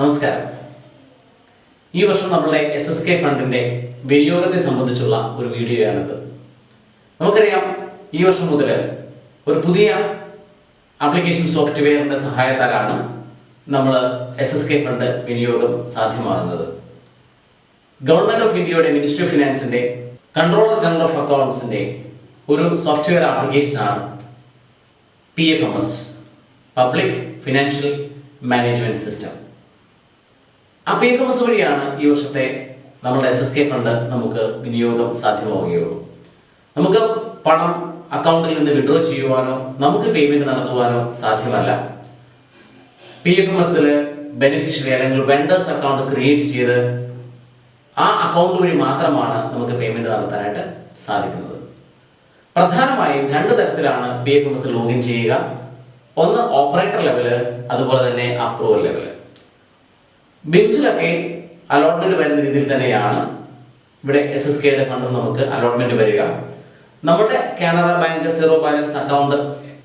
നമസ്കാരം. ഈ വർഷം നമ്മളുടെ എസ് എസ് കെ ഫണ്ടിന്റെ വിനിയോഗത്തെ സംബന്ധിച്ചുള്ള ഒരു വീഡിയോയാണിത്. നമുക്കറിയാം ഈ വർഷം മുതൽ ഒരു പുതിയ ആപ്ലിക്കേഷൻ സോഫ്റ്റ്വെയറിന്റെ സഹായത്താലാണ് നമ്മൾ എസ് എസ് കെ ഫണ്ട് വിനിയോഗം സാധ്യമാകുന്നത്. ഗവൺമെന്റ് ഓഫ് ഇന്ത്യയുടെ മിനിസ്ട്രി ഓഫ് ഫിനാൻസിന്റെ കൺട്രോളർ ജനറൽ ഓഫ് അക്കൗണ്ട്സിന്റെ ഒരു സോഫ്റ്റ്വെയർ ആപ്ലിക്കേഷനാണ് P F M S public financial management system ആ പി എഫ് വഴിയാണ് ഈ വർഷത്തെ നമ്മുടെ എസ് എസ് കെ ഫണ്ട് നമുക്ക് വിനിയോഗം സാധ്യമാവുകയുള്ളൂ. നമുക്ക് പണം അക്കൗണ്ടിൽ നിന്ന് വിഡ്രോ ചെയ്യുവാനോ നമുക്ക് പേയ്മെന്റ് നടത്തുവാനോ സാധ്യമല്ല. പി എഫ് എം എസിൽ ബെനിഫിഷ്യറി അല്ലെങ്കിൽ വെൻഡേഴ്സ് അക്കൗണ്ട് ക്രിയേറ്റ് ചെയ്ത് ആ അക്കൗണ്ട് വഴി മാത്രമാണ് നമുക്ക് പേയ്മെന്റ് നടത്താനായിട്ട് സാധിക്കുന്നത്. പ്രധാനമായും രണ്ട് തരത്തിലാണ് P F M S login ചെയ്യുക. ഒന്ന് ഓപ്പറേറ്റർ ലെവൽ അതുപോലെ തന്നെ അപ്രൂവൽ ലെവൽ ബിംസിലൊക്കെ അലോട്ട്മെന്റ് വരുന്ന രീതിയിൽ തന്നെയാണ് ഇവിടെ എസ് എസ് കെയുടെ ഫണ്ടും നമുക്ക് അലോട്ട്മെന്റ് വരിക. നമ്മുടെ Canara bank zero balance account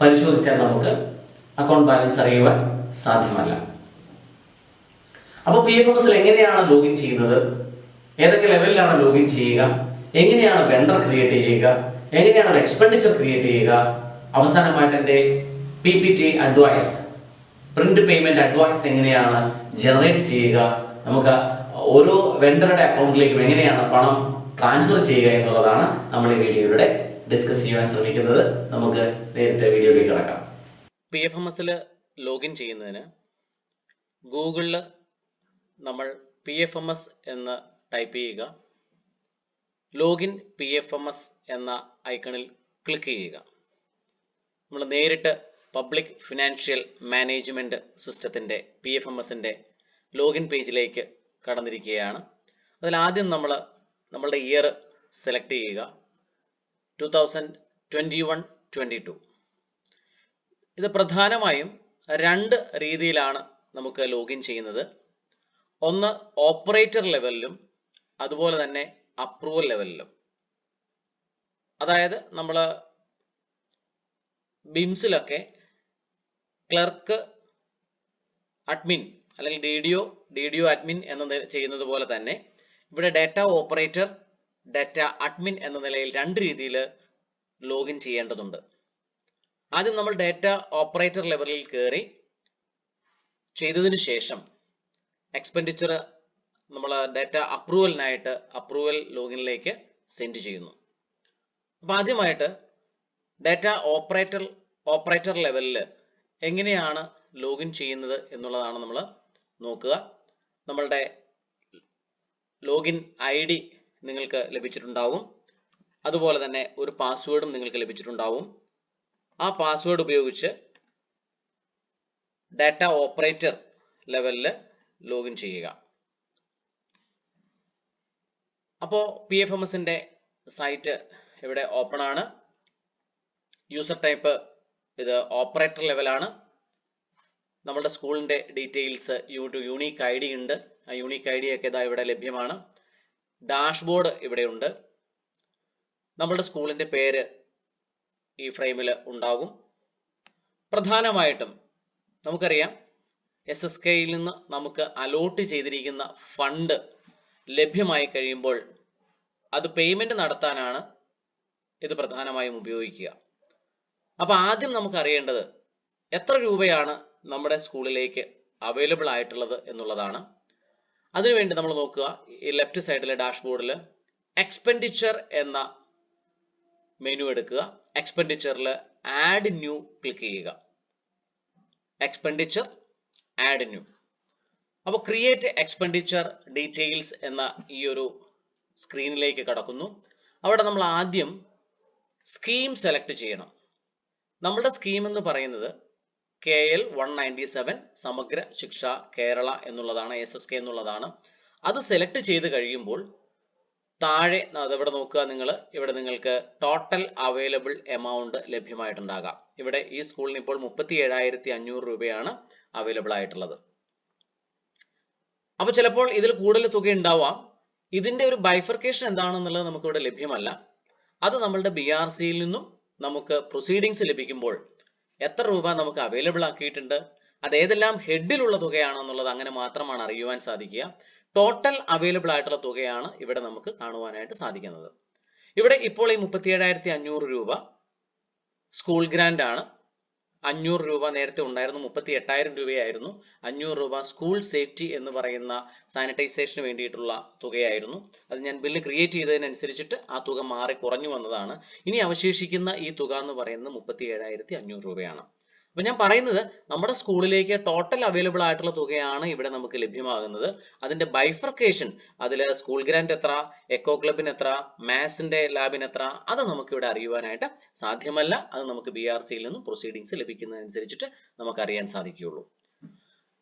പരിശോധിച്ചാൽ നമുക്ക് അക്കൗണ്ട് ബാലൻസ് അറിയുവാൻ സാധ്യമല്ല. അപ്പോൾ പി എഫ് എം എസിൽ എങ്ങനെയാണ് ലോഗിൻ ചെയ്യുന്നത്? ഏതൊക്കെ ലെവലിലാണ് ലോഗിൻ ചെയ്യുക? എങ്ങനെയാണ് വെണ്ടർ ക്രിയേറ്റ് ചെയ്യുക? എങ്ങനെയാണ് എക്സ്പെൻഡിച്ചർ ക്രിയേറ്റ് ചെയ്യുക? അവസാനമായിട്ട് എന്റെ P P T advice print payment advance എങ്ങനെയാണ് ജനറേറ്റ് ചെയ്യുക? നമുക്ക് ഓരോ വെണ്ടറുടെ അക്കൗണ്ടിലേക്കും എങ്ങനെയാണ് പണം ട്രാൻസ്ഫർ ചെയ്യുക എന്നുള്ളതാണ് നമ്മൾ ഈ വീഡിയോയിലൂടെ ഡിസ്കസ് ചെയ്യാൻ ശ്രമിക്കുന്നത്. നമുക്ക് നേരിട്ട് വീഡിയോയിലേക്ക് കിടക്കാം. പി എഫ് എം എസിൽ ലോഗിൻ ചെയ്യുന്നതിന് ഗൂഗിളിൽ നമ്മൾ പി എഫ് എം എസ് എന്ന് ടൈപ്പ് ചെയ്യുക. Login P F M S എന്ന ഐക്കണിൽ ക്ലിക്ക് ചെയ്യുക. നമ്മൾ നേരിട്ട് പബ്ലിക് ഫിനാൻഷ്യൽ മാനേജ്മെന്റ് സിസ്റ്റത്തിന്റെ പി എഫ് എം എസിന്റെ ലോഗിൻ പേജിലേക്ക് കടന്നിരിക്കുകയാണ്. അതിൽ ആദ്യം നമ്മൾ നമ്മളുടെ ഇയർ സെലക്ട് ചെയ്യുക. Two thousand twenty one twenty two ഇത് പ്രധാനമായും രണ്ട് രീതിയിലാണ് നമുക്ക് ലോഗിൻ ചെയ്യുന്നത്. ഒന്ന് ഓപ്പറേറ്റർ ലെവലിലും അതുപോലെ തന്നെ അപ്രൂവൽ ലെവലിലും അതായത് നമ്മൾ ബിംസിലൊക്കെ ക്ലർക്ക് അഡ്മിൻ അല്ലെങ്കിൽ D D O D D O admin എന്ന ചെയ്യുന്നത് പോലെ തന്നെ ഇവിടെ ഡാറ്റ ഓപ്പറേറ്റർ ഡാറ്റ അഡ്മിൻ എന്ന നിലയിൽ രണ്ട് രീതിയിൽ ലോഗിൻ ചെയ്യേണ്ടതുണ്ട്. ആദ്യം നമ്മൾ ഡാറ്റ ഓപ്പറേറ്റർ ലെവലിൽ കയറി ചെയ്തതിനു ശേഷം എക്സ്പെൻഡിച്ചർ നമ്മൾ ഡാറ്റ അപ്രൂവലിനായിട്ട് അപ്രൂവൽ ലോഗിനിലേക്ക് സെൻഡ് ചെയ്യുന്നു. അപ്പോൾ ആദ്യമായിട്ട് ഡാറ്റ ഓപ്പറേറ്റർ ഓപ്പറേറ്റർ ലെവലിൽ എങ്ങനെയാണ് ലോഗിൻ ചെയ്യുന്നത് എന്നുള്ളതാണ് നമ്മൾ നോക്കുക. നമ്മളുടെ ലോഗിൻ ഐ ഡി നിങ്ങൾക്ക് ലഭിച്ചിട്ടുണ്ടാവും. അതുപോലെ തന്നെ ഒരു പാസ്വേഡും നിങ്ങൾക്ക് ലഭിച്ചിട്ടുണ്ടാവും. ആ പാസ്വേഡ് ഉപയോഗിച്ച് ഡാറ്റ ഓപ്പറേറ്റർ ലെവലിൽ ലോഗിൻ ചെയ്യുക. അപ്പോൾ പി എഫ് എം എസിന്റെ സൈറ്റ് ഇവിടെ ഓപ്പൺ ആണ്? യൂസർ ടൈപ്പ് ഇത് ഓപ്പറേറ്റർ ലെവലാണ് നമ്മുടെ സ്കൂളിന്റെ ഡീറ്റെയിൽസ് യൂണീക്ക് ഐ ഡി ഉണ്ട്. ആ യൂണീക്ക് ഐ ഡി ഒക്കെ ഇതാ ഇവിടെ ലഭ്യമാണ്. ഡാഷ്ബോർഡ് ഇവിടെ ഉണ്ട്. നമ്മളുടെ സ്കൂളിന്റെ പേര് ഈ ഫ്രെയിമിൽ ഉണ്ടാകും. പ്രധാനമായിട്ടും നമുക്കറിയാം എസ് എസ് കെയിൽ നിന്ന് നമുക്ക് അലോട്ട് ചെയ്തിരിക്കുന്ന ഫണ്ട് ലഭ്യമായി കഴിയുമ്പോൾ അത് പേയ്മെന്റ് നടത്താനാണ് ഇത് പ്രധാനമായും ഉപയോഗിക്കുക. അപ്പൊ ആദ്യം നമുക്ക് അറിയേണ്ടത് എത്ര രൂപയാണ് നമ്മുടെ സ്കൂളിലേക്ക് അവൈലബിൾ ആയിട്ടുള്ളത് എന്നുള്ളതാണ്. അതിനുവേണ്ടി നമ്മൾ നോക്കുക ഈ ലെഫ്റ്റ് സൈഡിലെ ഡാഷ്ബോർഡിൽ എക്സ്പെൻഡിച്ചർ എന്ന മെനു എടുക്കുക. എക്സ്പെൻഡിച്ചറിൽ ആഡ് ന്യൂ ക്ലിക്ക് ചെയ്യുക. എക്സ്പെൻഡിച്ചർ ആഡ് ന്യൂ അപ്പോൾ ക്രിയേറ്റ് എക്സ്പെൻഡിച്ചർ ഡീറ്റെയിൽസ് എന്ന ഈ ഒരു സ്ക്രീനിലേക്ക് കടക്കുന്നു. അവിടെ നമ്മൾ ആദ്യം സ്കീം സെലക്ട് ചെയ്യണം. നമ്മുടെ സ്കീം എന്ന് പറയുന്നത് K L one ninety seven Samagra Shiksha Kerala എന്നുള്ളതാണ് എസ് എസ് കെ എന്നുള്ളതാണ്. അത് സെലക്ട് ചെയ്ത് കഴിയുമ്പോൾ താഴെ ഇവിടെ നോക്കുക നിങ്ങൾ ഇവിടെ നിങ്ങൾക്ക് ടോട്ടൽ അവൈലബിൾ എമൗണ്ട് ലഭ്യമായിട്ടുണ്ടാകാം. ഇവിടെ ഈ സ്കൂളിന് ഇപ്പോൾ മുപ്പത്തി ഏഴായിരത്തി അഞ്ഞൂറ് രൂപയാണ് അവൈലബിൾ ആയിട്ടുള്ളത്. അപ്പൊ ചിലപ്പോൾ ഇതിൽ കൂടുതൽ തുക ഉണ്ടാവാം. ഇതിന്റെ ഒരു ബൈഫർക്കേഷൻ എന്താണെന്നുള്ളത് നമുക്കിവിടെ ലഭ്യമല്ല. അത് നമ്മളുടെ ബി ആർ സിയിൽ നിന്നും നമുക്ക് പ്രൊസീഡിങ്സ് ലഭിക്കുമ്പോൾ എത്ര രൂപ നമുക്ക് അവൈലബിൾ ആക്കിയിട്ടുണ്ട് അത് ഏതെല്ലാം ഹെഡിലുള്ള തുകയാണെന്നുള്ളത് അങ്ങനെ മാത്രമാണ് അറിയുവാൻ സാധിക്കുക. ടോട്ടൽ അവൈലബിൾ ആയിട്ടുള്ള തുകയാണ് ഇവിടെ നമുക്ക് കാണുവാനായിട്ട് സാധിക്കുന്നത്. ഇവിടെ ഇപ്പോൾ ഈ മുപ്പത്തി ഏഴായിരത്തി അഞ്ഞൂറ് രൂപ സ്കൂൾ ഗ്രാൻഡ് ആണ്. അഞ്ഞൂറ് രൂപ നേരത്തെ ഉണ്ടായിരുന്നു. മുപ്പത്തി എട്ടായിരം രൂപയായിരുന്നു. അഞ്ഞൂറ് രൂപ സ്കൂൾ സേഫ്റ്റി എന്ന് പറയുന്ന സാനിറ്റൈസേഷന് വേണ്ടിയിട്ടുള്ള തുകയായിരുന്നു. അത് ഞാൻ ബില്ല് ക്രിയേറ്റ് ചെയ്തതിനനുസരിച്ചിട്ട് ആ തുക മാറി കുറഞ്ഞു വന്നതാണ്. ഇനി അവശേഷിക്കുന്ന ഈ തുക എന്ന് പറയുന്നത് മുപ്പത്തി ഏഴായിരത്തി അഞ്ഞൂറ് രൂപയാണ്. അപ്പൊ ഞാൻ പറയുന്നത് നമ്മുടെ സ്കൂളിലേക്ക് ടോട്ടൽ അവൈലബിൾ ആയിട്ടുള്ള തുകയാണ് ഇവിടെ നമുക്ക് ലഭ്യമാകുന്നത്. അതിന്റെ ബൈഫർക്കേഷൻ അതിൽ സ്കൂൾ ഗ്രാൻഡ് എത്ര എക്കോ ക്ലബിന് എത്ര മാത്സിന്റെ ലാബിന് എത്ര അത് നമുക്ക് ഇവിടെ അറിയുവാനായിട്ട് സാധ്യമല്ല. അത് നമുക്ക് ബി ആർ സിയിൽ നിന്നും പ്രൊസീഡിങ്സ് ലഭിക്കുന്നതനുസരിച്ചിട്ട് നമുക്ക് അറിയാൻ സാധിക്കുകയുള്ളൂ.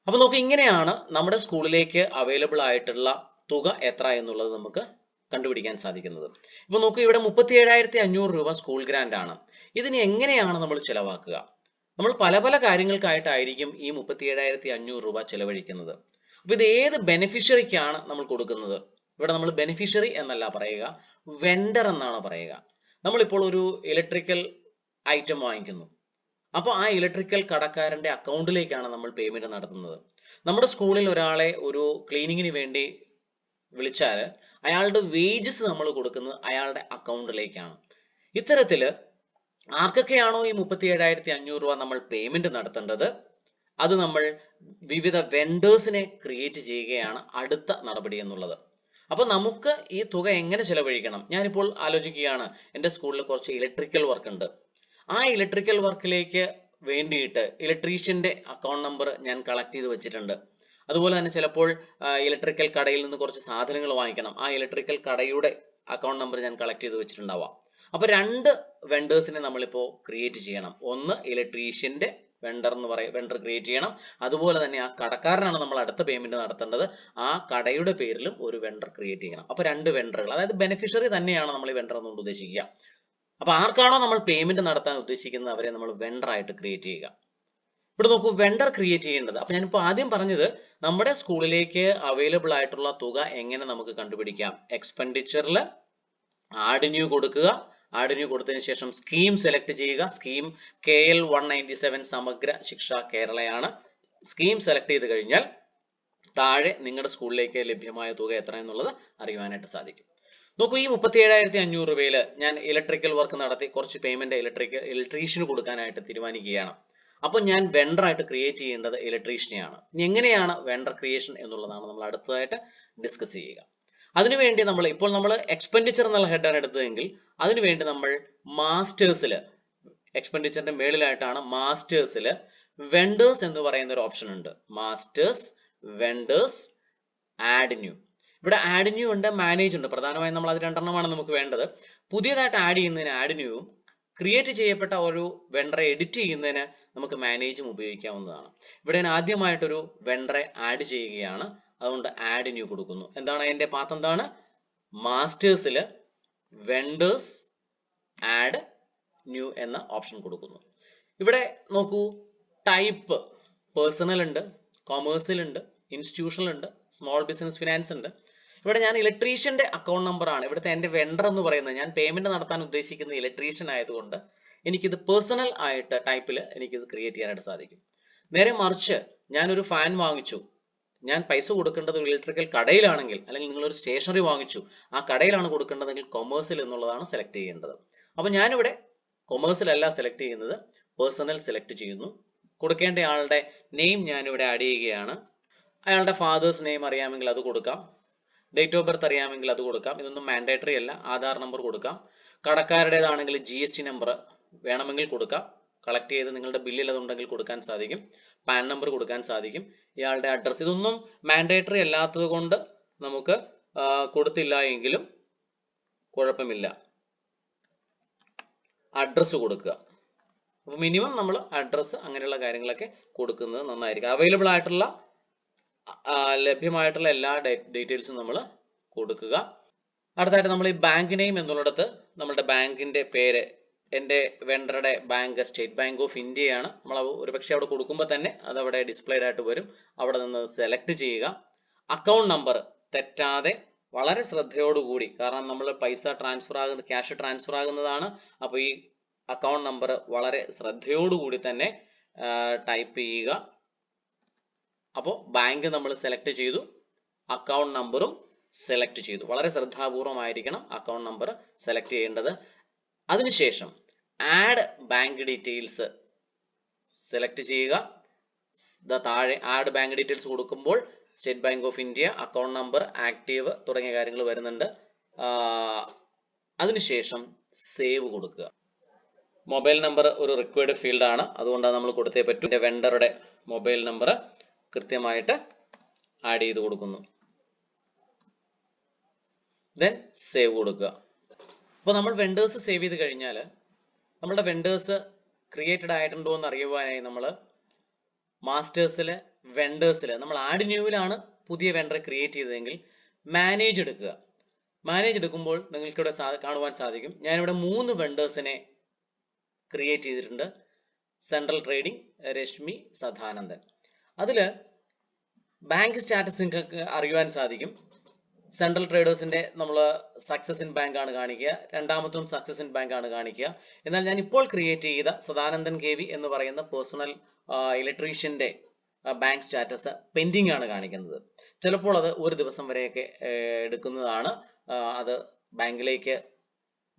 അപ്പൊ നോക്ക് ഇങ്ങനെയാണ് നമ്മുടെ സ്കൂളിലേക്ക് അവൈലബിൾ ആയിട്ടുള്ള തുക എത്ര എന്നുള്ളത് നമുക്ക് കണ്ടുപിടിക്കാൻ സാധിക്കുന്നത്. ഇപ്പൊ നോക്കൂ ഇവിടെ മുപ്പത്തി ഏഴായിരത്തി അഞ്ഞൂറ് രൂപ സ്കൂൾ ഗ്രാൻഡ് ആണ്. ഇതിന് എങ്ങനെയാണ് നമ്മൾ ചെലവാക്കുക? നമ്മൾ പല പല കാര്യങ്ങൾക്കായിട്ടായിരിക്കും ഈ മുപ്പത്തി ഏഴായിരത്തി അഞ്ഞൂറ് രൂപ ചെലവഴിക്കുന്നത്. അപ്പൊ ഇത് ഏത് ബെനിഫിഷ്യറിക്കാണ് നമ്മൾ കൊടുക്കുന്നത്? ഇവിടെ നമ്മൾ ബെനിഫിഷ്യറി എന്നല്ല പറയുക വെണ്ടർ എന്നാണ് പറയുക. നമ്മളിപ്പോൾ ഒരു ഇലക്ട്രിക്കൽ ഐറ്റം വാങ്ങിക്കുന്നു. അപ്പോൾ ആ ഇലക്ട്രിക്കൽ കടക്കാരന്റെ അക്കൗണ്ടിലേക്കാണ് നമ്മൾ പേയ്മെന്റ് നടത്തുന്നത്. നമ്മുടെ സ്കൂളിൽ ഒരാളെ ഒരു ക്ലീനിങ്ങിന് വേണ്ടി വിളിച്ചാൽ അയാളുടെ വേജസ് നമ്മൾ കൊടുക്കുന്നത് അയാളുടെ അക്കൗണ്ടിലേക്കാണ് ഇത്തരത്തിൽ ആർക്കൊക്കെയാണോ ഈ മുപ്പത്തി ഏഴായിരത്തി അഞ്ഞൂറ് രൂപ നമ്മൾ പേയ്മെന്റ് നടത്തേണ്ടത്? അത് നമ്മൾ വിവിധ വെൻഡേഴ്സിനെ ക്രിയേറ്റ് ചെയ്യുകയാണ് അടുത്ത നടപടി എന്നുള്ളത്. അപ്പൊ നമുക്ക് ഈ തുക എങ്ങനെ ചെലവഴിക്കണം? ഞാനിപ്പോൾ ആലോചിക്കുകയാണ്. എന്റെ സ്കൂളിൽ കുറച്ച് ഇലക്ട്രിക്കൽ വർക്ക് ഉണ്ട്. ആ ഇലക്ട്രിക്കൽ വർക്കിലേക്ക് വേണ്ടിയിട്ട് ഇലക്ട്രീഷ്യന്റെ അക്കൗണ്ട് നമ്പർ ഞാൻ കളക്ട് ചെയ്ത് വെച്ചിട്ടുണ്ട്. അതുപോലെ തന്നെ ചിലപ്പോൾ ഇലക്ട്രിക്കൽ കടയിൽ നിന്ന് കുറച്ച് സാധനങ്ങൾ വാങ്ങിക്കണം. ആ ഇലക്ട്രിക്കൽ കടയുടെ അക്കൗണ്ട് നമ്പർ ഞാൻ കളക്ട് ചെയ്ത് വെച്ചിട്ടുണ്ടാവാം. അപ്പൊ രണ്ട് വെണ്ടേഴ്സിനെ നമ്മളിപ്പോ ക്രിയേറ്റ് ചെയ്യണം. ഒന്ന് ഇലക്ട്രീഷ്യന്റെ വെണ്ടർ എന്ന് പറയും വെണ്ടർ ക്രിയേറ്റ് ചെയ്യണം. അതുപോലെ തന്നെ ആ കടക്കാരനാണ് നമ്മൾ അടുത്ത പേയ്മെന്റ് നടത്തേണ്ടത്. ആ കടയുടെ പേരിലും ഒരു വെണ്ടർ ക്രിയേറ്റ് ചെയ്യണം. അപ്പൊ രണ്ട് വെണ്ടറുകൾ അതായത് ബെനിഫിഷ്യറി തന്നെയാണ് നമ്മൾ ഈ വെണ്ടർ എന്നുകൊണ്ട് ഉദ്ദേശിക്കുക. അപ്പൊ ആർക്കാണോ നമ്മൾ പേയ്മെന്റ് നടത്താൻ ഉദ്ദേശിക്കുന്നത് അവരെ നമ്മൾ വെണ്ടർ ആയിട്ട് ക്രിയേറ്റ് ചെയ്യുക. ഇവിടെ നോക്കൂ വെണ്ടർ ക്രിയേറ്റ് ചെയ്യേണ്ടത്. അപ്പൊ ഞാനിപ്പോ ആദ്യം പറഞ്ഞത് നമ്മുടെ സ്കൂളിലേക്ക് അവൈലബിൾ ആയിട്ടുള്ള തുക എങ്ങനെ നമുക്ക് കണ്ടുപിടിക്കാം? എക്സ്പെൻഡിച്ചറിൽ ആഡ് ന്യൂ കൊടുക്കുക. ആഡ് കൊടുത്തതിന് ശേഷം സ്കീം സെലക്ട് ചെയ്യുക. Scheme K L one ninety seven Samagra Shiksha കേരളയാണ്. Scheme select ചെയ്ത് കഴിഞ്ഞാൽ താഴെ നിങ്ങളുടെ സ്കൂളിലേക്ക് ലഭ്യമായ തുക എത്ര എന്നുള്ളത് അറിയുവാനായിട്ട് സാധിക്കും. നോക്കൂ ഈ മുപ്പത്തി ഏഴായിരത്തി അഞ്ഞൂറ് രൂപയിൽ ഞാൻ ഇലക്ട്രിക്കൽ വർക്ക് നടത്തി കുറച്ച് പേയ്മെന്റ് ഇലക്ട്രിക് ഇലക്ട്രീഷ്യന് കൊടുക്കാനായിട്ട് തീരുമാനിക്കുകയാണ്. അപ്പോൾ ഞാൻ വെണ്ടർ ആയിട്ട് ക്രിയേറ്റ് ചെയ്യേണ്ടത് ഇലക്ട്രീഷ്യനെയാണ് എങ്ങനെയാണ് വെണ്ടർ ക്രിയേഷൻ എന്നുള്ളതാണ് നമ്മൾ അടുത്തതായിട്ട് ഡിസ്കസ് ചെയ്യുക. അതിനുവേണ്ടി നമ്മൾ ഇപ്പോൾ നമ്മൾ എക്സ്പെൻഡിച്ചർ എന്നുള്ള ഹെഡാണ് എടുത്തതെങ്കിൽ അതിനുവേണ്ടി നമ്മൾ മാസ്റ്റേഴ്സിൽ എക്സ്പെൻഡിച്ചറിന്റെ മേളിലായിട്ടാണ് മാസ്റ്റേഴ്സിൽ വെണ്ടേഴ്സ് എന്ന് പറയുന്ന ഒരു ഓപ്ഷൻ ഉണ്ട്. മാസ്റ്റേഴ്സ് വെണ്ടേഴ്സ് ആഡ് ന്യൂ ഇവിടെ ആഡ് ന്യൂ ഉണ്ട് മാനേജ് ഉണ്ട്. പ്രധാനമായും നമ്മൾ അത് രണ്ടെണ്ണമാണ് നമുക്ക് വേണ്ടത്. പുതിയതായിട്ട് ആഡ് ചെയ്യുന്നതിന് ആഡ് ന്യൂവും ക്രിയേറ്റ് ചെയ്യപ്പെട്ട ഒരു വെണ്ടറെ എഡിറ്റ് ചെയ്യുന്നതിന് നമുക്ക് മാനേജും ഉപയോഗിക്കാവുന്നതാണ്. ഇവിടെ ഞാൻ ആദ്യമായിട്ടൊരു വെണ്ടറെ ആഡ് ചെയ്യുകയാണ്. അതുകൊണ്ട് ആഡ് ന്യൂ കൊടുക്കുന്നു. എന്താണ് അതിന്റെ പാത്ത് എന്താണ്? മാസ്റ്റേഴ്സിൽ വെണ്ടേഴ്സ് ആഡ് ന്യൂ എന്ന ഓപ്ഷൻ കൊടുക്കുന്നു. ഇവിടെ നോക്കൂ ടൈപ്പ് പേഴ്സണൽ ഉണ്ട് കൊമേഴ്സ്യൽ ഉണ്ട് ഇൻസ്റ്റിറ്റ്യൂഷണൽ ഉണ്ട് സ്മോൾ ബിസിനസ് ഫിനാൻസ് ഉണ്ട്. ഇവിടെ ഞാൻ ഇലക്ട്രീഷ്യന്റെ അക്കൗണ്ട് നമ്പർ ആണ്. ഇവിടുത്തെ എന്റെ വെണ്ടർ എന്ന് പറയുന്നത് ഞാൻ പേയ്മെന്റ് നടത്താൻ ഉദ്ദേശിക്കുന്ന ഇലക്ട്രീഷ്യൻ ആയതുകൊണ്ട് എനിക്കിത് പേഴ്സണൽ ആയിട്ട് ടൈപ്പിൽ എനിക്കിത് ക്രിയേറ്റ് ചെയ്യാനായിട്ട് സാധിക്കും. നേരെ മറിച്ച് ഞാനൊരു ഫാൻ വാങ്ങിച്ചു. ഞാൻ പൈസ കൊടുക്കേണ്ടത് ഒരു ഇലക്ട്രിക്കൽ കടയിലാണെങ്കിൽ അല്ലെങ്കിൽ നിങ്ങൾ ഒരു സ്റ്റേഷനറി വാങ്ങിച്ചു ആ കടയിലാണ് കൊടുക്കേണ്ടതെങ്കിൽ കൊമേഴ്സിൽ എന്നുള്ളതാണ് സെലക്ട് ചെയ്യേണ്ടത്. അപ്പൊ ഞാനിവിടെ കൊമേഴ്സിലല്ല സെലക്ട് ചെയ്യുന്നത് പേഴ്സണൽ സെലക്ട് ചെയ്യുന്നു. കൊടുക്കേണ്ട ആളുടെ നെയിം ഞാനിവിടെ ആഡ് ചെയ്യുകയാണ്. അയാളുടെ ഫാദേഴ്സ് നെയിം അറിയാമെങ്കിൽ അത് കൊടുക്കാം. ഡേറ്റ് ഓഫ് ബർത്ത് അറിയാമെങ്കിൽ അത് കൊടുക്കാം. ഇതൊന്നും മാൻഡേറ്ററി അല്ല ആധാർ നമ്പർ കൊടുക്കാം. കടക്കാരുടേതാണെങ്കിൽ ജി എസ് ടി നമ്പർ വേണമെങ്കിൽ കൊടുക്കാം. കളക്ട് ചെയ്ത് നിങ്ങളുടെ ബില്ലിൽ അതുണ്ടെങ്കിൽ കൊടുക്കാൻ സാധിക്കും. പാൻ നമ്പർ കൊടുക്കാൻ സാധിക്കും. ഇയാളുടെ അഡ്രസ്സ് ഇതൊന്നും മാൻഡേറ്ററി അല്ലാത്തത് കൊണ്ട് നമുക്ക് കൊടുത്തില്ല എങ്കിലും കുഴപ്പമില്ല. അഡ്രസ്സ് കൊടുക്കുക. അപ്പോൾ മിനിമം നമ്മൾ അഡ്രസ്സ് അങ്ങനെയുള്ള കാര്യങ്ങളൊക്കെ കൊടുക്കുന്നത് നന്നായിരിക്കും. അവൈലബിൾ ആയിട്ടുള്ള ലഭ്യമായിട്ടുള്ള എല്ലാ ഡീറ്റെയിൽസും നമ്മൾ കൊടുക്കുക. അടുത്തായിട്ട് നമ്മൾ ഈ ബാങ്ക് നെയിം എന്നുള്ളിടത്ത് നമ്മളുടെ ബാങ്കിന്റെ പേര് എന്റെ വെണ്ടറുടെ ബാങ്ക് സ്റ്റേറ്റ് ബാങ്ക് ഓഫ് ഇന്ത്യയാണ്. നമ്മൾ ഒരു പക്ഷേ അവിടെ കൊടുക്കുമ്പോൾ തന്നെ അത് അവിടെ ഡിസ്പ്ലേഡ് ആയിട്ട് വരും. അവിടെ നിന്ന് സെലക്ട് ചെയ്യുക. അക്കൗണ്ട് നമ്പർ തെറ്റാതെ വളരെ ശ്രദ്ധയോടുകൂടി കാരണം നമ്മൾ പൈസ ട്രാൻസ്ഫർ ആകുന്ന ക്യാഷ് ട്രാൻസ്ഫർ ആകുന്നതാണ്. അപ്പോൾ ഈ അക്കൗണ്ട് നമ്പർ വളരെ ശ്രദ്ധയോടുകൂടി തന്നെ ടൈപ്പ് ചെയ്യുക. അപ്പോൾ ബാങ്ക് നമ്മൾ സെലക്ട് ചെയ്തു. അക്കൗണ്ട് നമ്പറും സെലക്ട് ചെയ്തു. വളരെ ശ്രദ്ധാപൂർവമായിരിക്കണം അക്കൗണ്ട് നമ്പർ സെലക്ട് ചെയ്യേണ്ടത്. അതിനുശേഷം ആഡ് ബാങ്ക് ഡീറ്റെയിൽസ് സെലക്ട് ചെയ്യുക. താഴെ ആഡ് ബാങ്ക് ഡീറ്റെയിൽസ് കൊടുക്കുമ്പോൾ state bank of India account number active തുടങ്ങിയ കാര്യങ്ങൾ വരുന്നുണ്ട്. അതിനുശേഷം സേവ് കൊടുക്കുക. മൊബൈൽ നമ്പർ ഒരു റിക്വയർഡ് ഫീൽഡ് ആണ്. അതുകൊണ്ടാണ് നമ്മൾ കൊടുത്തേ പറ്റൂ. എന്റെ വെണ്ടറുടെ മൊബൈൽ നമ്പർ കൃത്യമായിട്ട് ആഡ് ചെയ്ത് കൊടുക്കുന്നു. ദെൻ സേവ് കൊടുക്കുക. അപ്പോൾ നമ്മൾ വെണ്ടേഴ്സ് സേവ് ചെയ്ത് കഴിഞ്ഞാൽ നമ്മളുടെ വെണ്ടേഴ്സ് ക്രിയേറ്റഡ് ആയിട്ടുണ്ടോ എന്ന് അറിയുവാനായി നമ്മൾ മാസ്റ്റേഴ്സിൽ വെണ്ടേഴ്സിൽ നമ്മൾ ആഡ് ന്യൂവിലാണ് പുതിയ വെണ്ടർ ക്രിയേറ്റ് ചെയ്തതെങ്കിൽ മാനേജ് എടുക്കുക. മാനേജ് എടുക്കുമ്പോൾ നിങ്ങൾക്ക് ഇവിടെ സാ- കാണുവാൻ സാധിക്കും. ഞാനിവിടെ മൂന്ന് വെണ്ടേഴ്സിനെ ക്രിയേറ്റ് ചെയ്തിട്ടുണ്ട്. സെൻട്രൽ ട്രേഡിംഗ് രശ്മി സദാനന്ദൻ അതിൽ ബാങ്ക് സ്റ്റാറ്റസ് നിങ്ങൾക്ക് അറിയുവാൻ സാധിക്കും. സെൻട്രൽ ട്രേഡേഴ്സിന്റെ നമ്മൾ സക്സസ് ഇൻ ബാങ്ക് ആണ് കാണിക്കുക. രണ്ടാമത്തും സക്സസ് ഇൻ ബാങ്ക് ആണ് കാണിക്കുക. എന്നാൽ ഞാൻ ഇപ്പോൾ ക്രിയേറ്റ് ചെയ്ത സദാനന്ദൻ കെ വി എന്ന് പറയുന്ന പേഴ്സണൽ ഇലക്ട്രീഷ്യന്റെ ബാങ്ക് സ്റ്റാറ്റസ് പെൻഡിങ് ആണ് കാണിക്കുന്നത്. ചിലപ്പോൾ അത് ഒരു ദിവസം വരെയൊക്കെ എടുക്കുന്നതാണ്. അത് ബാങ്കിലേക്ക്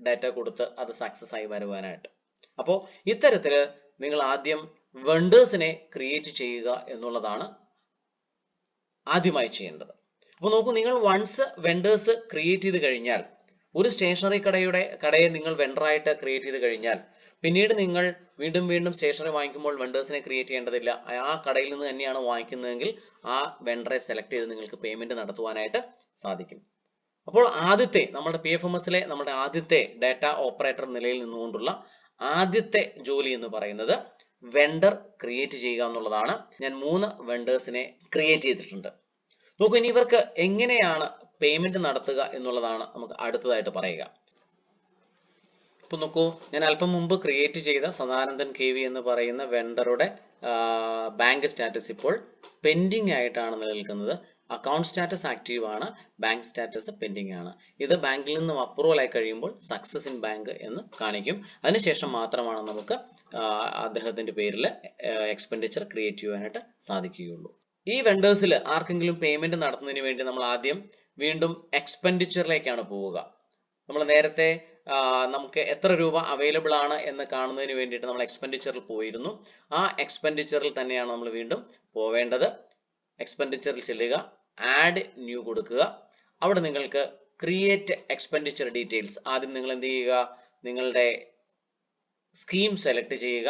ഡാറ്റ കൊടുത്ത് അത് സക്സസ് ആയി വരുവാനായിട്ട്. അപ്പോൾ ഇത്തരത്തിൽ നിങ്ങൾ ആദ്യം വെണ്ടേഴ്സിനെ ക്രിയേറ്റ് ചെയ്യുക എന്നുള്ളതാണ് ആദ്യമായി ചെയ്യേണ്ടത്. അപ്പോൾ നോക്കൂ നിങ്ങൾ വൺസ് വെണ്ടേഴ്സ് ക്രിയേറ്റ് ചെയ്ത് കഴിഞ്ഞാൽ ഒരു സ്റ്റേഷനറി കടയുടെ കടയെ നിങ്ങൾ വെണ്ടറായിട്ട് ക്രിയേറ്റ് ചെയ്ത് കഴിഞ്ഞാൽ പിന്നീട് നിങ്ങൾ വീണ്ടും വീണ്ടും സ്റ്റേഷനറി വാങ്ങിക്കുമ്പോൾ വെണ്ടേഴ്സിനെ ക്രിയേറ്റ് ചെയ്യേണ്ടതില്ല. ആ കടയിൽ നിന്ന് തന്നെയാണ് വാങ്ങിക്കുന്നതെങ്കിൽ ആ വെണ്ടറെ സെലക്ട് ചെയ്ത് നിങ്ങൾക്ക് പേയ്മെന്റ് നടത്തുവാനായിട്ട് സാധിക്കും. അപ്പോൾ ആദ്യത്തെ നമ്മുടെ പി എഫ് എം എസിലെ നമ്മുടെ ആദ്യത്തെ ഡാറ്റ ഓപ്പറേറ്റർ നിലയിൽ നിന്നുകൊണ്ടുള്ള ആദ്യത്തെ ജോലി എന്ന് പറയുന്നത് വെണ്ടർ ക്രിയേറ്റ് ചെയ്യുക എന്നുള്ളതാണ്. ഞാൻ മൂന്ന് വെണ്ടേഴ്സിനെ ക്രിയേറ്റ് ചെയ്തിട്ടുണ്ട്. നോക്കൂ ഇനി ഇവർക്ക് എങ്ങനെയാണ് പേയ്മെന്റ് നടത്തുക എന്നുള്ളതാണ് നമുക്ക് അടുത്തതായിട്ട് പറയുക. ഇപ്പൊ നോക്കൂ ഞാൻ അല്പം മുമ്പ് ക്രിയേറ്റ് ചെയ്ത സദാനന്ദൻ കെ വി എന്ന് പറയുന്ന വെണ്ടറുടെ ബാങ്ക് സ്റ്റാറ്റസ് ഇപ്പോൾ പെൻഡിങ് ആയിട്ടാണ് നിലനിൽക്കുന്നത്. അക്കൗണ്ട് സ്റ്റാറ്റസ് ആക്റ്റീവ് ആണ് ബാങ്ക് സ്റ്റാറ്റസ് പെൻഡിങ് ആണ്. ഇത് ബാങ്കിൽ നിന്നും അപ്രൂവൽ ആയി കഴിയുമ്പോൾ സക്സസ് ഇൻ ബാങ്ക് എന്ന് കാണിക്കും. അതിനുശേഷം മാത്രമാണ് നമുക്ക് അദ്ദേഹത്തിന്റെ പേരിൽ എക്സ്പെൻഡിച്ചർ ക്രിയേറ്റ് ചെയ്യുവാനായിട്ട് സാധിക്കുകയുള്ളൂ. ഈ വെണ്ടേഴ്സിൽ ആർക്കെങ്കിലും പേയ്മെന്റ് നടത്തുന്നതിന് വേണ്ടി നമ്മൾ ആദ്യം വീണ്ടും എക്സ്പെൻഡിച്ചറിലേക്കാണ് പോവുക. നമ്മൾ നേരത്തെ നമുക്ക് എത്ര രൂപ അവൈലബിൾ ആണ് എന്ന് കാണുന്നതിന് വേണ്ടിയിട്ട് നമ്മൾ എക്സ്പെൻഡിച്ചറിൽ പോയിരുന്നു. ആ എക്സ്പെൻഡിച്ചറിൽ തന്നെയാണ് നമ്മൾ വീണ്ടും പോവേണ്ടത്. എക്സ്പെൻഡിച്ചറിൽ ചെല്ലുക ആഡ് ന്യൂ കൊടുക്കുക. അവിടെ നിങ്ങൾക്ക് ക്രിയേറ്റ് എക്സ്പെൻഡിച്ചർ ഡീറ്റെയിൽസ് ആദ്യം നിങ്ങൾ എന്ത് ചെയ്യുക? നിങ്ങളുടെ സ്കീം സെലക്ട് ചെയ്യുക.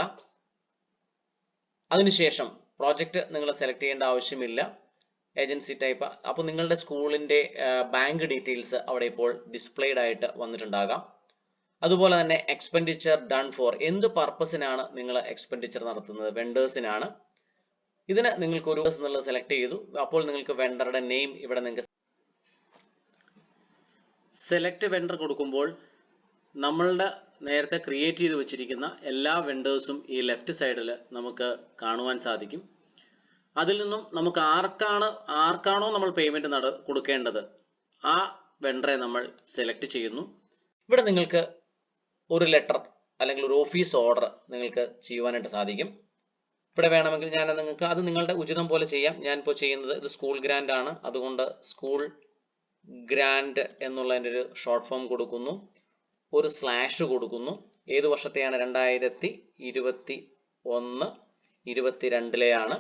അതിനുശേഷം പ്രോജക്റ്റ് നിങ്ങൾ സെലക്ട് ചെയ്യേണ്ട ആവശ്യമില്ല. ഏജൻസി ടൈപ്പ് അപ്പോൾ നിങ്ങളുടെ സ്കൂളിന്റെ ബാങ്ക് ഡീറ്റെയിൽസ് അവിടെ ഇപ്പോൾ ഡിസ്പ്ലേഡ് ആയിട്ട് വന്നിട്ടുണ്ടാകാം. അതുപോലെ തന്നെ എക്സ്പെൻഡിച്ചർ ഡൺ ഫോർ എന്ത് പർപ്പസിനാണ് നിങ്ങൾ എക്സ്പെൻഡിച്ചർ നടത്തുന്നത്? വെണ്ടേഴ്സിനാണ് ഇതിന് നിങ്ങൾക്ക് ഒരു എന്നുള്ളത് സെലക്ട് ചെയ്തു. അപ്പോൾ നിങ്ങൾക്ക് വെണ്ടറുടെ നെയിം ഇവിടെ നിങ്ങൾക്ക് സെലക്ട് വെണ്ടർ കൊടുക്കുമ്പോൾ നമ്മളുടെ നേരത്തെ ക്രിയേറ്റ് ചെയ്ത് വെച്ചിരിക്കുന്ന എല്ലാ വെണ്ടേഴ്സും ഈ ലെഫ്റ്റ് സൈഡിൽ നമുക്ക് കാണുവാൻ സാധിക്കും. അതിൽ നിന്നും നമുക്ക് ആർക്കാണ് ആർക്കാണോ നമ്മൾ പേയ്മെന്റ് നട കൊടുക്കേണ്ടത് ആ വെണ്ടറെ നമ്മൾ സെലക്ട് ചെയ്യുന്നു. ഇവിടെ നിങ്ങൾക്ക് ഒരു ലെറ്റർ അല്ലെങ്കിൽ ഒരു ഓഫീസ് ഓർഡർ നിങ്ങൾക്ക് ചെയ്യുവാനായിട്ട് സാധിക്കും. ഇവിടെ വേണമെങ്കിൽ ഞാൻ നിങ്ങൾക്ക് അത് നിങ്ങളുടെ ഉചിതം പോലെ ചെയ്യാം. ഞാൻ ഇപ്പോൾ ചെയ്യുന്നത് ഇത് സ്കൂൾ ഗ്രാൻഡ് ആണ്. അതുകൊണ്ട് സ്കൂൾ ഗ്രാൻഡ് എന്നുള്ളതിന്റെ ഒരു ഷോർട്ട് ഫോം കൊടുക്കുന്നു. ഒരു സ്ലാഷ് കൊടുക്കുന്നു. ഏത് വർഷത്തെയാണ്? രണ്ടായിരത്തി ഇരുപത്തി ഒന്ന് ഇരുപത്തിരണ്ടിലെയാണ്.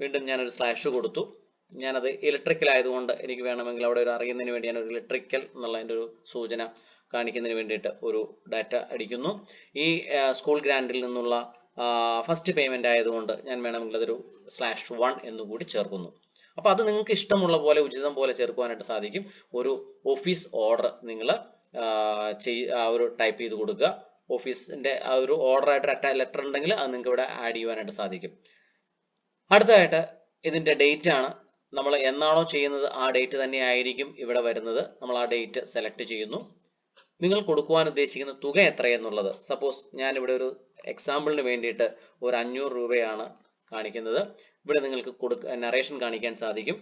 വീണ്ടും ഞാനൊരു സ്ലാഷ് കൊടുത്തു. ഞാനത് ഇലക്ട്രിക്കൽ ആയതുകൊണ്ട് എനിക്ക് വേണമെങ്കിൽ അവിടെ ഒരു അറിയുന്നതിന് വേണ്ടി ഞാൻ ഒരു ഇലക്ട്രിക്കൽ എന്നുള്ളതിന്റെ ഒരു സൂചന കാണിക്കുന്നതിന് വേണ്ടിയിട്ട് ഒരു ഡാറ്റ അടിക്കുന്നു. ഈ സ്കൂൾ ഗ്രാൻഡിൽ നിന്നുള്ള ഫസ്റ്റ് പേയ്മെന്റ് ആയതുകൊണ്ട് ഞാൻ വേണമെങ്കിൽ അതൊരു സ്ലാഷ് വൺ എന്നുകൂടി ചേർക്കുന്നു. അപ്പോൾ അത് നിങ്ങൾക്ക് ഇഷ്ടമുള്ള പോലെ ഉചിതം പോലെ ചേർക്കുവാനായിട്ട് സാധിക്കും. ഒരു ഓഫീസ് ഓർഡർ നിങ്ങൾ ആ ഒരു ടൈപ്പ് ചെയ്ത് കൊടുക്കുക. ഓഫീസിന്റെ ആ ഒരു ഓർഡർ ആയിട്ട് അറ്റാ ലെറ്റർ ഉണ്ടെങ്കിൽ അത് നിങ്ങൾക്ക് ഇവിടെ ആഡ് ചെയ്യുവാനായിട്ട് സാധിക്കും. അടുത്തതായിട്ട് ഇതിന്റെ ഡേറ്റ് ആണ്. നമ്മൾ എന്നാണോ ചെയ്യുന്നത് ആ ഡേറ്റ് തന്നെ ആയിരിക്കും ഇവിടെ വരുന്നത്. നമ്മൾ ആ ഡേറ്റ് സെലക്ട് ചെയ്യുന്നു. നിങ്ങൾ കൊടുക്കുവാൻ ഉദ്ദേശിക്കുന്ന തുക എത്രയെന്നുള്ളത് സപ്പോസ് ഞാൻ ഇവിടെ ഒരു എക്സാമ്പിളിന് വേണ്ടിയിട്ട് ഒരു അഞ്ഞൂറ് രൂപയാണ് കാണിക്കുന്നത്. ഇവിടെ നിങ്ങൾക്ക് കൊടുക്ക നറേഷൻ കാണിക്കാൻ സാധിക്കും.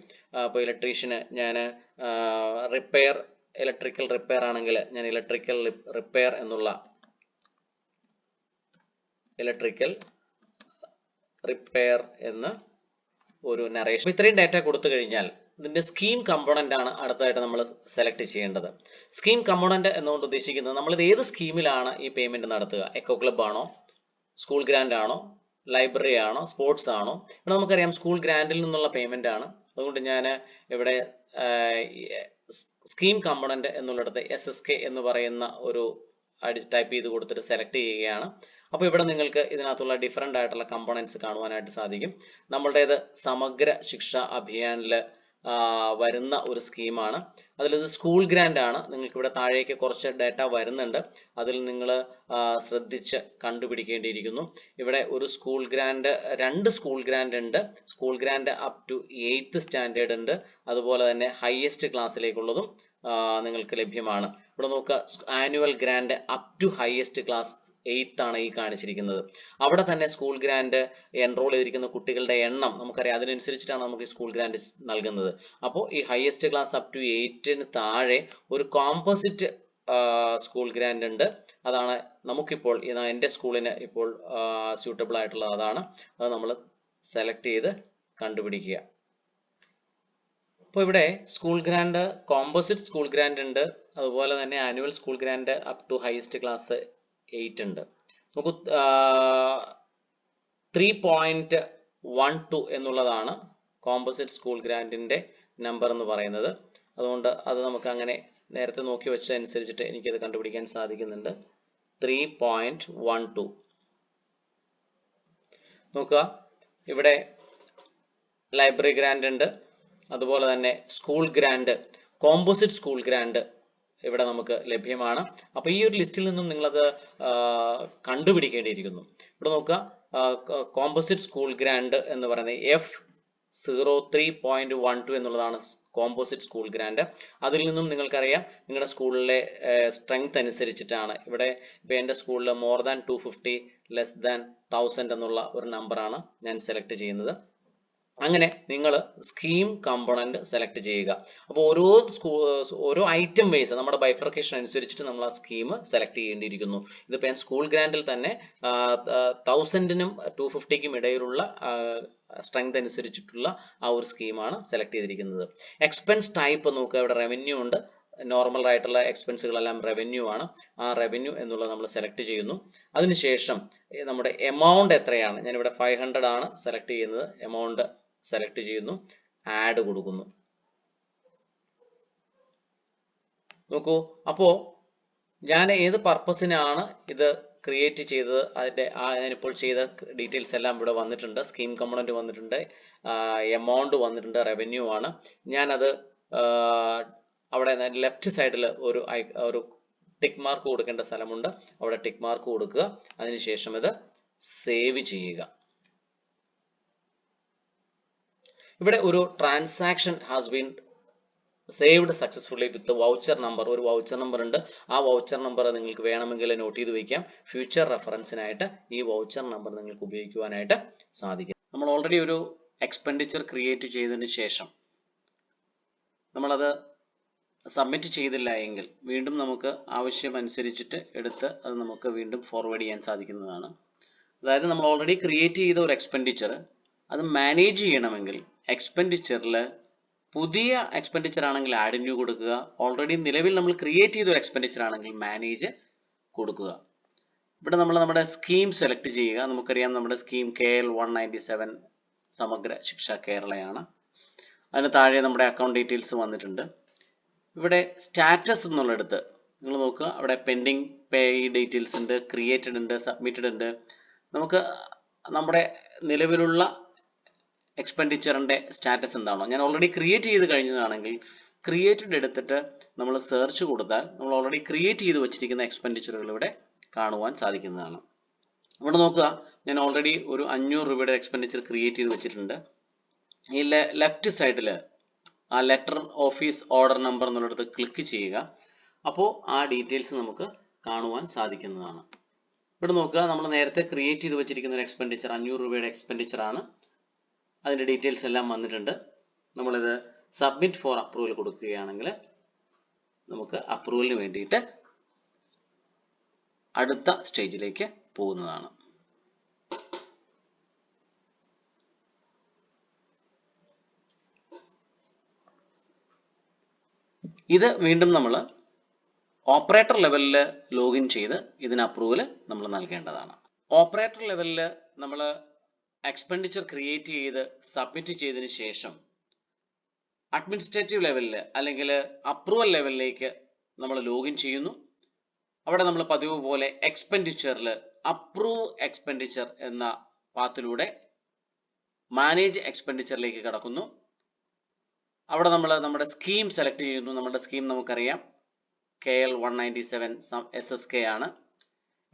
അപ്പോൾ ഇലക്ട്രീഷ്യന് ഞാൻ റിപ്പയർ ഇലക്ട്രിക്കൽ റിപ്പയർ ആണെങ്കിൽ ഞാൻ ഇലക്ട്രിക്കൽ റിപ്പയർ എന്നുള്ള ഇലക്ട്രിക്കൽ റിപ്പയർ എന്ന് ഒരു നറേഷൻ ഇത്രയും ഡാറ്റ കൊടുത്തു കഴിഞ്ഞാൽ ഇതിന്റെ സ്കീം കമ്പോണന്റ് ആണ് അടുത്തതായിട്ട് നമ്മൾ സെലക്ട് ചെയ്യേണ്ടത്. സ്കീം കമ്പോണന്റ് എന്നുകൊണ്ട് ഉദ്ദേശിക്കുന്നത് നമ്മൾ ഇത് ഏത് സ്കീമിലാണ് ഈ പേയ്മെന്റ് നടത്തുക? എക്കോ ക്ലബ് ആണോ? സ്കൂൾ ഗ്രാൻഡ് ആണോ? ലൈബ്രറി ആണോ? സ്പോർട്സ് ആണോ? ഇവിടെ നമുക്കറിയാം സ്കൂൾ ഗ്രാൻഡിൽ നിന്നുള്ള പേയ്മെന്റ് ആണ്. അതുകൊണ്ട് ഞാൻ ഇവിടെ സ്കീം കമ്പോണന്റ് എന്നുള്ളിടത്ത് എസ് എസ് കെ എന്ന് പറയുന്ന ഒരു ടൈപ്പ് ചെയ്ത് കൊടുത്തിട്ട് സെലക്ട് ചെയ്യുകയാണ്. അപ്പോൾ ഇവിടെ നിങ്ങൾക്ക് ഇതിനകത്തുള്ള ഡിഫറെന്റ് ആയിട്ടുള്ള കമ്പോണൻസ് കാണുവാനായിട്ട് സാധിക്കും. നമ്മളുടേത് സമഗ്ര ശിക്ഷ അഭിയാനിൽ വരുന്ന ഒരു സ്കീമാണ് അതിലിത് സ്കൂൾ ഗ്രാൻഡ് ആണ്. നിങ്ങൾക്ക് ഇവിടെ താഴേക്ക് കുറച്ച് ഡാറ്റ വരുന്നുണ്ട്. അതിൽ നിങ്ങൾ ശ്രദ്ധിച്ച് കണ്ടുപിടിക്കേണ്ടിയിരിക്കുന്നു. ഇവിടെ ഒരു സ്കൂൾ ഗ്രാൻഡ് രണ്ട് സ്കൂൾ ഗ്രാൻഡ് ഉണ്ട്. School grant up to eighth standard ഉണ്ട്. അതുപോലെ തന്നെ ഹയസ്റ്റ് ക്ലാസ്സിലേക്കുള്ളതും നിങ്ങൾക്ക് ലഭ്യമാണ്. ഇവിടെ നോക്കുക annual grant up to highest class eighth ആണ് ഈ കാണിച്ചിരിക്കുന്നത്. അവിടെ തന്നെ സ്കൂൾ ഗ്രാൻഡ് എൻറോൾ ചെയ്തിരിക്കുന്ന കുട്ടികളുടെ എണ്ണം നമുക്കറിയാം. അതിനനുസരിച്ചിട്ടാണ് നമുക്ക് ഈ സ്കൂൾ ഗ്രാൻഡ് നൽകുന്നത്. അപ്പോൾ ഈ ഹയസ്റ്റ് ക്ലാസ് അപ് ടു എയ്റ്റിന് താഴെ ഒരു കോമ്പോസിറ്റ് സ്കൂൾ ഗ്രാൻഡ് ഉണ്ട്. അതാണ് നമുക്കിപ്പോൾ എന്റെ സ്കൂളിന് ഇപ്പോൾ സ്യൂട്ടബിൾ ആയിട്ടുള്ള അതാണ്. അത് നമ്മൾ സെലക്ട് ചെയ്ത് കണ്ടുപിടിക്കുക. അപ്പോൾ ഇവിടെ school grant composite school grant ഉണ്ട്. അതുപോലെ തന്നെ annual school grant up to highest class eight ഉണ്ട്. നമുക്ക് ത്രീ പോയിന്റ് വൺ ടു എന്നുള്ളതാണ് കോമ്പോസിറ്റ് സ്കൂൾ ഗ്രാൻഡിന്റെ നമ്പർ എന്ന് പറയുന്നത്. അതുകൊണ്ട് അത് നമുക്ക് അങ്ങനെ നേരത്തെ നോക്കി വെച്ചതനുസരിച്ചിട്ട് എനിക്കത് കണ്ടുപിടിക്കാൻ സാധിക്കുന്നുണ്ട്. ത്രീ പോയിന്റ് വൺ ടു നോക്കുക. ഇവിടെ ലൈബ്രറി ഗ്രാൻഡ് ഉണ്ട്. അതുപോലെ തന്നെ school grant composite school grant ഇവിടെ നമുക്ക് ലഭ്യമാണ്. അപ്പോൾ ഈ ഒരു ലിസ്റ്റിൽ നിന്നും നിങ്ങളത് കണ്ടുപിടിക്കേണ്ടിയിരിക്കുന്നു. ഇവിടെ നോക്കുക കോമ്പോസിറ്റ് സ്കൂൾ ഗ്രാൻഡ് എന്ന് പറയുന്നത് F zero three point one two എന്നുള്ളതാണ് കോമ്പോസിറ്റ് സ്കൂൾ ഗ്രാൻഡ് അതിൽ നിന്നും നിങ്ങൾക്കറിയാം നിങ്ങളുടെ സ്കൂളിലെ സ്ട്രെങ്ത് അനുസരിച്ചിട്ടാണ്. ഇവിടെ ഇപ്പോൾ എന്റെ സ്കൂളിൽ more than two fifty less than thousand എന്നുള്ള ഒരു നമ്പറാണ് ഞാൻ സെലക്ട് ചെയ്യുന്നത്. അങ്ങനെ നിങ്ങൾ സ്കീം കമ്പോണന്റ് സെലക്ട് ചെയ്യുക. അപ്പോൾ ഓരോ ഓരോ ഐറ്റം വൈസ് നമ്മുടെ ബൈഫർക്കേഷൻ അനുസരിച്ചിട്ട് നമ്മൾ ആ സ്കീം സെലക്ട് ചെയ്യേണ്ടിയിരിക്കുന്നു. ഇതിപ്പോൾ ഞാൻ സ്കൂൾ ഗ്രാൻഡിൽ തന്നെ തൗസൻഡിനും ടു ഫിഫ്റ്റിക്കും ഇടയിലുള്ള സ്ട്രെങ്ത് അനുസരിച്ചിട്ടുള്ള ആ ഒരു സ്കീമാണ് സെലക്ട് ചെയ്തിരിക്കുന്നത്. എക്സ്പെൻസ് ടൈപ്പ് നോക്കുക. ഇവിടെ റവന്യൂ ഉണ്ട്. നോർമൽ ആയിട്ടുള്ള എക്സ്പെൻസുകളെല്ലാം റവന്യൂ ആണ്. ആ റവന്യൂ എന്നുള്ളത് നമ്മൾ സെലക്ട് ചെയ്യുന്നു. അതിനുശേഷം നമ്മുടെ എമൗണ്ട് എത്രയാണ്? ഞാനിവിടെ ഫൈവ് ഹൺഡ്രഡ് ആണ് സെലക്ട് ചെയ്യുന്നത്. എമൗണ്ട് സെലക്ട് ചെയ്യുന്നു ആഡ് കൊടുക്കുന്നു. നോക്കൂ അപ്പോ ഞാൻ ഏത് പർപ്പസിനാണ് ഇത് ക്രിയേറ്റ് ചെയ്തത്? അതിന്റെ ഞാനിപ്പോൾ ചെയ്ത ഡീറ്റെയിൽസ് എല്ലാം ഇവിടെ വന്നിട്ടുണ്ട്. സ്കീം കമ്പോണന്റ് വന്നിട്ടുണ്ട് എമൗണ്ട് വന്നിട്ടുണ്ട് റവന്യൂ ആണ്. ഞാനത് അവിടെ ലെഫ്റ്റ് സൈഡിൽ ഒരു ഒരു ടിക്ക് മാർക്ക് കൊടുക്കേണ്ട സ്ഥലമുണ്ട്. അവിടെ ടിക്ക് മാർക്ക് കൊടുക്കുക. അതിനുശേഷം ഇത് സേവ് ചെയ്യുക. ഇവിടെ ഒരു transaction has been saved successfully with voucher number ഒരു വൗച്ചർ നമ്പർ ഉണ്ട്. ആ വൗച്ചർ നമ്പർ നിങ്ങൾക്ക് വേണമെങ്കിൽ നോട്ട് ചെയ്ത് വയ്ക്കാം. ഫ്യൂച്ചർ റെഫറൻസിനായിട്ട് ഈ വൗച്ചർ നമ്പർ നിങ്ങൾക്ക് ഉപയോഗിക്കുവാനായിട്ട് സാധിക്കും. നമ്മൾ ഓൾറെഡി ഒരു എക്സ്പെൻഡിച്ചർ ക്രിയേറ്റ് ചെയ്തതിന് ശേഷം നമ്മളത് സബ്മിറ്റ് ചെയ്തില്ല എങ്കിൽ വീണ്ടും നമുക്ക് ആവശ്യമനുസരിച്ചിട്ട് എടുത്ത് അത് നമുക്ക് വീണ്ടും ഫോർവേഡ് ചെയ്യാൻ സാധിക്കുന്നതാണ്. അതായത് നമ്മൾ ഓൾറെഡി ക്രിയേറ്റ് ചെയ്ത ഒരു എക്സ്പെൻഡിച്ചർ അത് മാനേജ് ചെയ്യണമെങ്കിൽ എക്സ്പെൻഡിച്ചറിൽ പുതിയ എക്സ്പെൻഡിച്ചർ ആണെങ്കിൽ ആഡ് ന്യൂ കൊടുക്കുക. ഓൾറെഡി നിലവിൽ നമ്മൾ ക്രിയേറ്റ് ചെയ്ത ഒരു എക്സ്പെൻഡിച്ചർ ആണെങ്കിൽ മാനേജ് കൊടുക്കുക. ഇവിടെ നമ്മൾ നമ്മുടെ സ്കീം സെലക്ട് ചെയ്യുക. നമുക്കറിയാം നമ്മുടെ scheme K L one ninety seven Samagra Shiksha കേരളയാണ്. അതിന് താഴെ നമ്മുടെ അക്കൗണ്ട് ഡീറ്റെയിൽസ് വന്നിട്ടുണ്ട്. ഇവിടെ സ്റ്റാറ്റസ് എന്നുള്ളിടത്ത് നിങ്ങൾ നോക്കുക. അവിടെ പെൻഡിങ് പേ ഡീറ്റെയിൽസ് ഉണ്ട് ക്രിയേറ്റഡ് ഉണ്ട് സബ്മിറ്റഡ് ഉണ്ട്. നമുക്ക് നമ്മുടെ നിലവിലുള്ള എക്സ്പെൻഡിച്ചറിന്റെ സ്റ്റാറ്റസ് എന്താണോ. ഞാൻ ഓൾറെഡി ക്രിയേറ്റ് ചെയ്ത് കഴിഞ്ഞതാണെങ്കിൽ ക്രിയേറ്റഡ് എടുത്തിട്ട് നമ്മൾ സെർച്ച് കൊടുത്താൽ നമ്മൾ ഓൾറെഡി ക്രിയേറ്റ് ചെയ്ത് വെച്ചിരിക്കുന്ന എക്സ്പെൻഡിച്ചറുകൾ ഇവിടെ കാണുവാൻ സാധിക്കുന്നതാണ്. ഇവിടെ നോക്കുക ഞാൻ ഓൾറെഡി ഒരു അഞ്ഞൂറ് രൂപയുടെ എക്സ്പെൻഡിച്ചർ ക്രിയേറ്റ് ചെയ്ത് വെച്ചിട്ടുണ്ട്. ഈ ലെഫ്റ്റ് സൈഡിൽ ആ ലെറ്റർ ഓഫീസ് ഓർഡർ നമ്പർ എന്നുള്ളിടത്ത് ക്ലിക്ക് ചെയ്യുക. അപ്പോൾ ആ ഡീറ്റെയിൽസ് നമുക്ക് കാണുവാൻ സാധിക്കുന്നതാണ്. ഇവിടെ നോക്കുക നമ്മൾ നേരത്തെ ക്രിയേറ്റ് ചെയ്ത് വെച്ചിരിക്കുന്ന ഒരു എക്സ്പെൻഡിച്ചർ അഞ്ഞൂറ് രൂപയുടെ എക്സ്പെൻഡിച്ചർ ആണ്. അതിന്റെ ഡീറ്റെയിൽസ് എല്ലാം വന്നിട്ടുണ്ട്. നമ്മളിത് സബ്മിറ്റ് ഫോർ അപ്രൂവൽ കൊടുക്കുകയാണെങ്കിൽ നമുക്ക് അപ്രൂവലിന് വേണ്ടിയിട്ട് അടുത്ത സ്റ്റേജിലേക്ക് പോകുന്നതാണ്. ഇത് വീണ്ടും നമ്മൾ ഓപ്പറേറ്റർ ലെവലിൽ ലോഗിൻ ചെയ്ത് ഇതിന് അപ്രൂവൽ നമ്മൾ നൽകേണ്ടതാണ്. ഓപ്പറേറ്റർ ലെവലിൽ നമ്മൾ എക്സ്പെൻഡിച്ചർ ക്രിയേറ്റ് ചെയ്ത് സബ്മിറ്റ് ചെയ്തതിന് ശേഷം അഡ്മിനിസ്ട്രേറ്റീവ് ലെവലിൽ അല്ലെങ്കിൽ അപ്രൂവൽ ലെവലിലേക്ക് നമ്മൾ ലോഗിൻ ചെയ്യുന്നു. അവിടെ നമ്മൾ പതിവ് പോലെ എക്സ്പെൻഡിച്ചറിൽ അപ്രൂവ് എക്സ്പെൻഡിച്ചർ എന്ന പാത്തിലൂടെ മാനേജ് എക്സ്പെൻഡിച്ചറിലേക്ക് കടക്കുന്നു. അവിടെ നമ്മൾ നമ്മുടെ സ്കീം സെലക്ട് ചെയ്യുന്നു. നമ്മുടെ സ്കീം നമുക്കറിയാം. K L one ninety seven S S K ആണ്.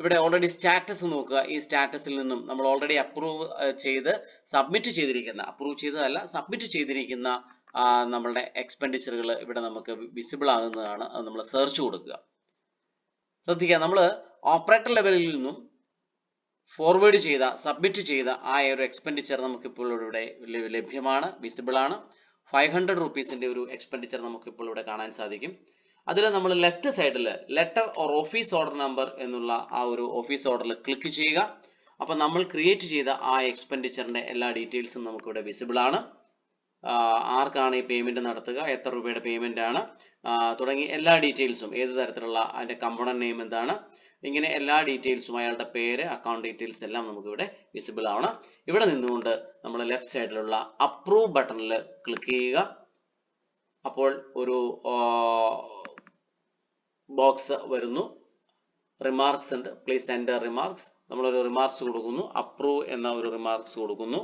ഇവിടെ ഓൾറെഡി സ്റ്റാറ്റസ് നോക്കുക. ഈ സ്റ്റാറ്റസിൽ നിന്നും നമ്മൾ ഓൾറെഡി അപ്രൂവ് ചെയ്ത് സബ്മിറ്റ് ചെയ്തിരിക്കുന്ന അപ്രൂവ് ചെയ്തതല്ല സബ്മിറ്റ് ചെയ്തിരിക്കുന്ന നമ്മളുടെ എക്സ്പെൻഡിച്ചറുകൾ ഇവിടെ നമുക്ക് വിസിബിൾ ആകുന്നതാണ്. അത് നമ്മൾ സെർച്ച് കൊടുക്കുക. ശ്രദ്ധിക്കുക നമ്മൾ ഓപ്പറേറ്റർ ലെവലിൽ നിന്നും ഫോർവേഡ് ചെയ്ത സബ്മിറ്റ് ചെയ്ത ആ ഒരു എക്സ്പെൻഡിച്ചർ നമുക്കിപ്പോൾ ഇവിടെ ലഭ്യമാണ് വിസിബിൾ ആണ്. ഫൈവ് ഹൺഡ്രഡ് റുപ്പീസിന്റെ ഒരു എക്സ്പെൻഡിച്ചർ നമുക്കിപ്പോൾ ഇവിടെ കാണാൻ സാധിക്കും. അതിൽ നമ്മൾ ലെഫ്റ്റ് സൈഡിൽ letter or office order number എന്നുള്ള ആ ഒരു ഓഫീസ് ഓർഡറിൽ ക്ലിക്ക് ചെയ്യുക. അപ്പോൾ നമ്മൾ ക്രിയേറ്റ് ചെയ്ത ആ എക്സ്പെൻഡിച്ചറിന്റെ എല്ലാ ഡീറ്റെയിൽസും നമുക്കിവിടെ വിസിബിൾ ആണ്. ആർക്കാണ് ഈ പേയ്മെന്റ് നടത്തുക? എത്ര രൂപയുടെ പേയ്മെന്റ് ആണ്? തുടങ്ങി എല്ലാ ഡീറ്റെയിൽസും ഏത് തരത്തിലുള്ള അതിന്റെ കമ്പോണന്റ് നെയിം എന്താണ്? ഇങ്ങനെ എല്ലാ ഡീറ്റെയിൽസും അയാളുടെ പേര് അക്കൗണ്ട് ഡീറ്റെയിൽസ് എല്ലാം നമുക്കിവിടെ വിസിബിൾ ആവണം ഇവിടെ നിന്നുകൊണ്ട് നമ്മൾ ലെഫ്റ്റ് സൈഡിലുള്ള അപ്രൂവ് ബട്ടണിൽ ക്ലിക്ക് ചെയ്യുക. അപ്പോൾ ഒരു ബോക്സ് വരുന്നു. റിമാർക്സ് ഉണ്ട്. പ്ലീസ് എന്റെ റിമാർക്സ് നമ്മളൊരു റിമാർക്സ് കൊടുക്കുന്നു. അപ്രൂവ് എന്ന ഒരു റിമാർക്സ് കൊടുക്കുന്നു.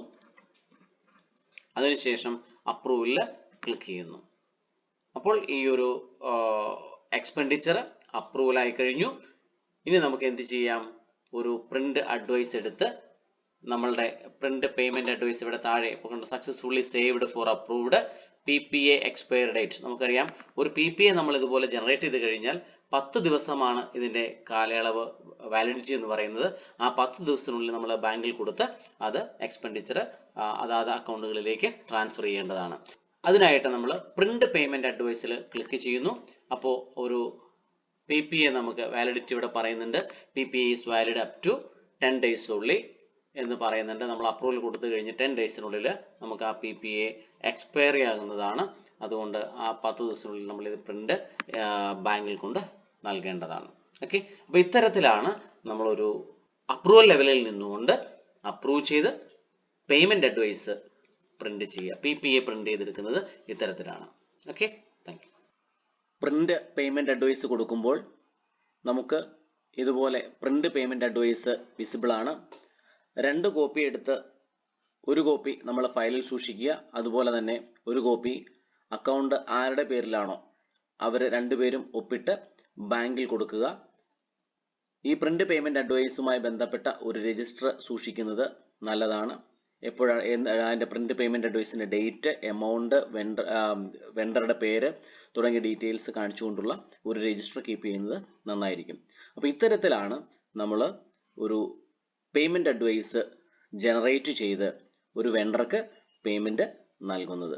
അതിനുശേഷം അപ്രൂവിൽ ക്ലിക്ക് ചെയ്യുന്നു. അപ്പോൾ ഈ ഒരു എക്സ്പെൻഡിച്ചർ അപ്രൂവൽ ആയി കഴിഞ്ഞു. ഇനി നമുക്ക് എന്ത് ചെയ്യാം? ഒരു പ്രിന്റ് അഡ്വൈസ് എടുത്ത് നമ്മളുടെ പ്രിന്റ് പേയ്മെന്റ് അഡ്വൈസ് ഇവിടെ താഴെ ഇപ്പോൾ കണ്ടു? Successfully saved for approved P P A expire date നമുക്കറിയാം. ഒരു പി പി എ നമ്മൾ ഇതുപോലെ ജനറേറ്റ് ചെയ്ത് കഴിഞ്ഞാൽ പത്ത് ദിവസമാണ് ഇതിന്റെ കാലയളവ് വാലിഡിറ്റി എന്ന് പറയുന്നത്. ആ പത്ത് ദിവസത്തിനുള്ളിൽ നമ്മൾ ബാങ്കിൽ കൊടുത്ത് അത് എക്സ്പെൻഡിച്ചർ അതാത് അക്കൗണ്ടുകളിലേക്ക് ട്രാൻസ്ഫർ ചെയ്യേണ്ടതാണ്. അതിനായിട്ട് നമ്മൾ പ്രിന്റ് പേയ്മെന്റ് അഡ്വൈസിൽ ക്ലിക്ക് ചെയ്യുന്നു. അപ്പോൾ ഒരു പി പി എ നമുക്ക് വാലിഡിറ്റി ഇവിടെ പറയുന്നുണ്ട്. P P is valid up to ten days ഉള്ളി എന്ന് പറയുന്നുണ്ട്. നമ്മൾ അപ്രൂവൽ കൊടുത്തു കഴിഞ്ഞ് ടെൻ ഡേയ്സിനുള്ളിൽ നമുക്ക് ആ പി പി എ എക്സ്പയറി ആകുന്നതാണ്. അതുകൊണ്ട് ആ പത്ത് ദിവസത്തിനുള്ളിൽ നമ്മൾ ഇത് പ്രിന്റ് ബാങ്കിൽ കൊണ്ട് നൽകേണ്ടതാണ്. ഓക്കെ അപ്പോൾ ഇത്തരത്തിലാണ് നമ്മളൊരു അപ്രൂവൽ ലെവലിൽ നിന്നുകൊണ്ട് അപ്രൂവ് ചെയ്ത് പേയ്മെന്റ് അഡ്വൈസ് പ്രിന്റ് ചെയ്യുക. പി പി എ പ്രിന്റ് ചെയ്തെടുക്കുന്നത് ഇത്തരത്തിലാണ്. Okay thank you print payment advice കൊടുക്കുമ്പോൾ നമുക്ക് ഇതുപോലെ പ്രിന്റ് പേയ്മെന്റ് അഡ്വൈസ് വിസിബിൾ ആണ്. രണ്ട് കോപ്പി എടുത്ത് ഒരു കോപ്പി നമ്മൾ ഫയലിൽ സൂക്ഷിക്കുക. അതുപോലെ തന്നെ ഒരു കോപ്പി അക്കൗണ്ട് ആരുടെ പേരിലാണോ? അവർ രണ്ടുപേരും ഒപ്പിട്ട് ബാങ്കിൽ കൊടുക്കുക. ഈ പ്രിന്റ് പേയ്മെന്റ് അഡ്വൈസുമായി ബന്ധപ്പെട്ട ഒരു രജിസ്റ്റർ സൂക്ഷിക്കുന്നത് നല്ലതാണ്. എപ്പോഴാണ് അതിന്റെ പ്രിന്റ് പേയ്മെന്റ് അഡ്വൈസിന്റെ ഡേറ്റ് എമൗണ്ട് വെണ്ടർ വെണ്ടറുടെ പേര് തുടങ്ങിയ ഡീറ്റെയിൽസ് കാണിച്ചുകൊണ്ടുള്ള ഒരു രജിസ്റ്റർ കീപ്പ് ചെയ്യുന്നത് നന്നായിരിക്കും. അപ്പോൾ ഇത്തരത്തിലാണ് നമ്മൾ ഒരു പേയ്മെന്റ് അഡ്വൈസ് ജനറേറ്റ് ചെയ്ത് ഒരു വെണ്ടർക്ക് പേയ്മെന്റ് നൽകുന്നത്.